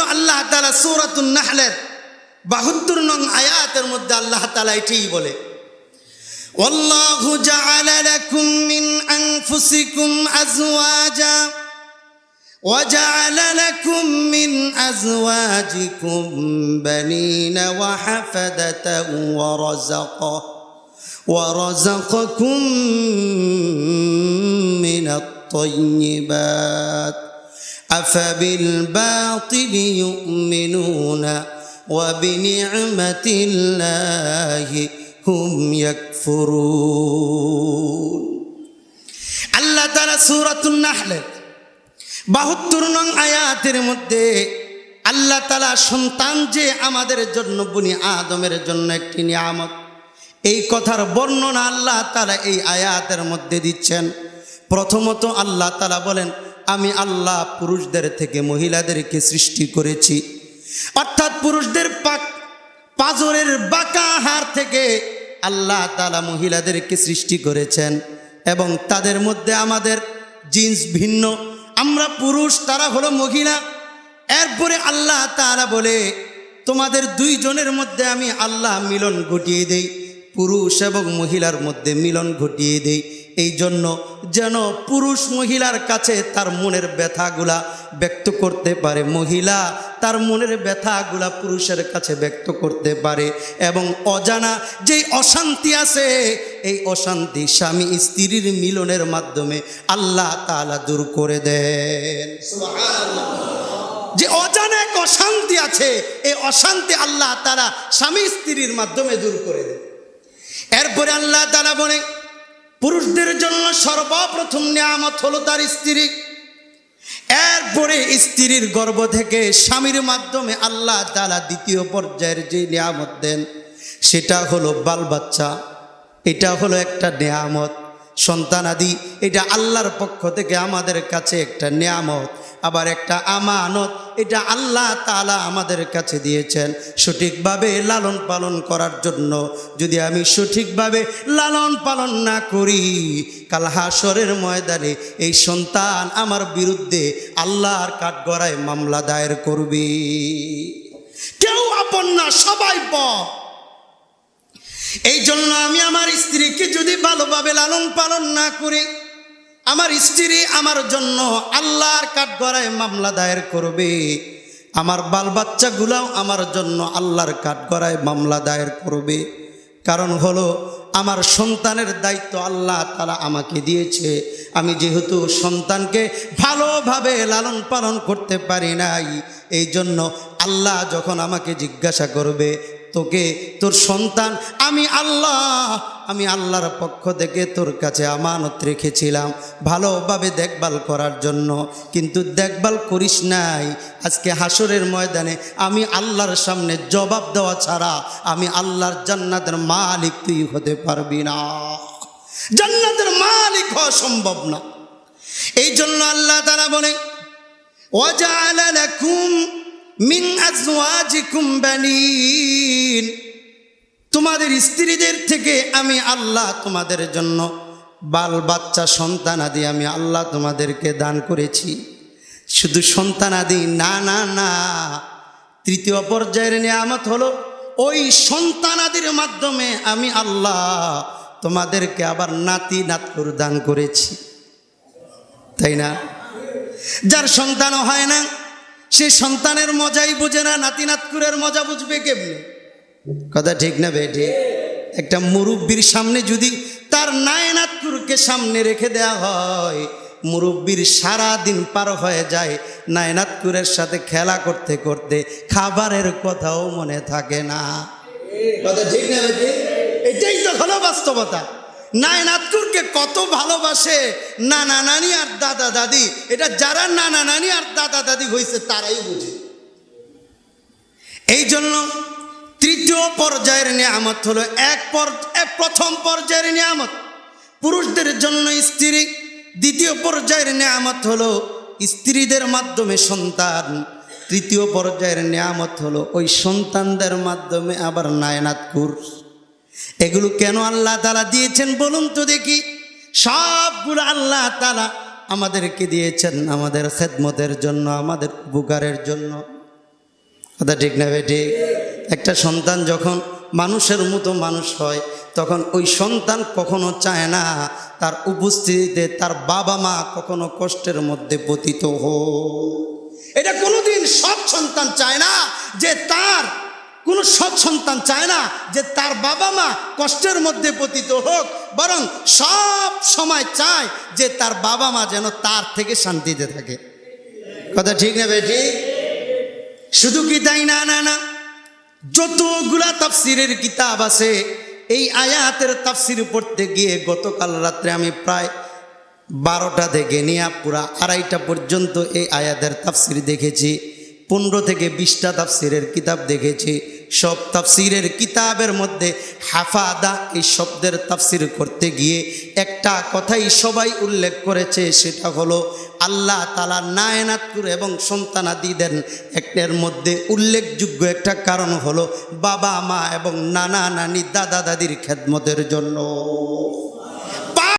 আল্লাহ তালা সৌরাতুন নাহলের বাহাত্তর নং আয়াতের মধ্যে আল্লাহ তালা এটাই বলে والله جعل لكم من أنفسكم أزواجا وجعل لكم من أزواجكم بنين وحفدة ورزقه ورزقكم من الطيبات أفبالباطل يؤمنون وبنعمة الله هم يكفرون আল্লাহ তারা সুরাতুন নাহলের বাহাত্তর নং আয়াতের মধ্যে আল্লাহ তালা সন্তান যে আমাদের জন্য বুনি আদমের জন্য একটি নিয়ামত এই কথার বর্ণনা আল্লাহ তালা এই আয়াতের মধ্যে দিচ্ছেন প্রথমত আল্লাহ তালা বলেন আমি আল্লাহ পুরুষদের থেকে মহিলাদেরকে সৃষ্টি করেছি। অর্থাৎ পুরুষদের পাক পাজরের বাঁকা হার থেকে আল্লাহ তালা মহিলাদেরকে সৃষ্টি করেছেন এবং তাদের মধ্যে আমাদের জিন্স ভিন্ন। আমরা পুরুষ, তারা হলো মহিলা। এরপরে আল্লাহ তারা বলে, তোমাদের দুইজনের মধ্যে আমি আল্লাহ মিলন ঘটিয়ে দেই। পুরুষ এবং মহিলার মধ্যে মিলন ঘটিয়ে দেই। এই জন্য যেন পুরুষ মহিলার কাছে তার মনের ব্যথাগুলা ব্যক্ত করতে পারে। মহিলা তার মনের ব্যথাগুলা পুরুষের কাছে ব্যক্ত করতে পারে এবং অজানা যেই অশান্তি আছে, এই অশান্তি স্বামী স্ত্রীর মিলনের মাধ্যমে আল্লাহ তালা দূর করে দেন। যে অজানা এক অশান্তি আছে, এই অশান্তি আল্লাহ তারা স্বামী স্ত্রীর মাধ্যমে দূর করে দেন। এরপরে আল্লাহ তারা বলে পুরুষদের জন্য সর্বপ্রথম নিয়ামত হলো তার স্ত্রী। এরপরে স্ত্রীর গর্ব থেকে স্বামীর মাধ্যমে আল্লাহ তালা দ্বিতীয় পর্যায়ের যে নিয়ামত দেন, সেটা হলো বাল বাচ্চা এটা হলো একটা নিয়ামত। সন্তানাদি, এটা আল্লাহর পক্ষ থেকে আমাদের কাছে একটা নিয়ামত। আবার একটা আমানত, এটা আল্লাহ তালা আমাদের কাছে দিয়েছেন। সঠিকভাবে লালন পালন করার জন্য যদি আমি সঠিকভাবে লালন পালন না করি, কাল হাসরের ময়দানে এই সন্তান আমার বিরুদ্ধে আল্লাহর কাঠগড়ায় মামলা দায়ের করবি। কেউ আপন না, সবাই প এই জন্য আমি আমার স্ত্রীকে যদি ভালোভাবে লালন পালন না করি আমার স্ত্রী আমার জন্য আল্লাহর কাঠগড়ায় মামলা দায়ের করবে। আমার বাল বাচ্চাগুলাও আমার জন্য আল্লাহর কাঠগড়ায় মামলা দায়ের করবে। কারণ হলো, আমার সন্তানের দায়িত্ব আল্লাহ তারা আমাকে দিয়েছে। আমি যেহেতু সন্তানকে ভালোভাবে লালন পালন করতে পারি নাই এই জন্য আল্লাহ যখন আমাকে জিজ্ঞাসা করবে তোকে, তোর সন্তান, আমি আল্লাহ, আমি আল্লাহর পক্ষ থেকে তোর কাছে আমানত রেখেছিলাম ভালোভাবে দেখভাল করার জন্য। কিন্তু দেখভাল করিস নাই। আজকে হাসরের ময়দানে আমি আল্লাহর সামনে জবাব দেওয়া ছাড়া আমি আল্লাহর জান্নাতের মালিক তুই হতে পারবি না। জান্নাতের মালিক হওয়া সম্ভব না। এই জন্য আল্লাহ তারা বলে ওয়াজআল লাকুম মিন আজওয়াজিকুম বানিন। তোমাদের স্ত্রীদের থেকে আমি আল্লাহ তোমাদের জন্য বাল বাচ্চা সন্তান আদি আমি আল্লাহ তোমাদেরকে দান করেছি। শুধু সন্তান আদি না না না। তৃতীয় পর্যায়ের নিয়ামত হলো, ওই সন্তানাদির মাধ্যমে আমি আল্লাহ তোমাদেরকে আবার নাতি, নাতকুর দান করেছি। তাই না? যার সন্তানও হয় না সে সন্তানের মজাই বুঝে না নাতি নাতকুরের মজা বুঝবে কেমনি? কথা ঠিক না বেঠে একটা মুরব্বীর সামনে যদি তার নায়নাতকুরকে সামনে রেখে দেয়া হয়, মুরব্বীর সারা দিন পার হয়ে যায় নায়নাতকুরের সাথে খেলা করতে করতে, খাবারের কথাও মনে থাকে না। কথা ঠিক না বেঠে এটাই তো হলো বাস্তবতা। নায়নাতকুরকে কত ভালোবাসে? নানা নানি আর দাদা দাদি। এটা যারা নানা নানি আর দাদা দাদি হয়েছে তারাই বুঝে। এই জন্য তৃতীয় পর্যায়ের নিয়ামত হলো এক পর এক প্রথম পর্যায়ের নিয়ামত। পুরুষদের জন্য স্ত্রী। দ্বিতীয় পর্যায়ের নিয়ামত হলো স্ত্রীদের মাধ্যমে সন্তান। তৃতীয় পর্যায়ের নিয়ামত হলো ওই সন্তানদের মাধ্যমে আবার নায়নাতকুর। এগুলো কেন আল্লাহ তালা দিয়েছেন বলুন তো দেখি? সবগুলো আল্লাহ তালা আমাদেরকে দিয়েছেন আমাদের খেদমতের জন্য, আমাদের উপকারের জন্য। কথা ঠিক না বেটি একটা সন্তান যখন মানুষের মতো মানুষ হয়, তখন ওই সন্তান কখনো চায় না তার উপস্থিতিতে তার বাবা মা কখনো কষ্টের মধ্যে পতিত হোক। এটা কোনোদিন সব সন্তান চায় না যে তার কোনো সৎ সন্তান চায় না যে তার বাবা মা কষ্টের মধ্যে পতিত হোক, বরং সব সময় চায় যে তার বাবা মা যেন তার থেকে শান্তিতে থাকে। কথা ঠিক না বেটি? শুধু কি তাই না না না? যতগুলা তাফসিরের কিতাব আছে, এই আয়াতের তাফসির পড়তে গিয়ে গতকাল রাত্রে আমি প্রায় বারোটা থেকে নিয়ে পুরা আড়াইটা পর্যন্ত এই আয়াতের তাফসির দেখেছি। পনেরো থেকে বিশটা তাফসিরের কিতাব দেখেছি। সব তাফসিরের কিতাবের মধ্যে হাফাদা এই শব্দের তাফসির করতে গিয়ে একটা কথাই সবাই উল্লেখ করেছে, সেটা হলো আল্লাহ তালা নায়নাতপুর এবং সন্তানাদিদের একটার মধ্যে উল্লেখযোগ্য একটা কারণ হলো বাবা মা এবং নানা নানি দাদা দাদির খেদমতের জন্য।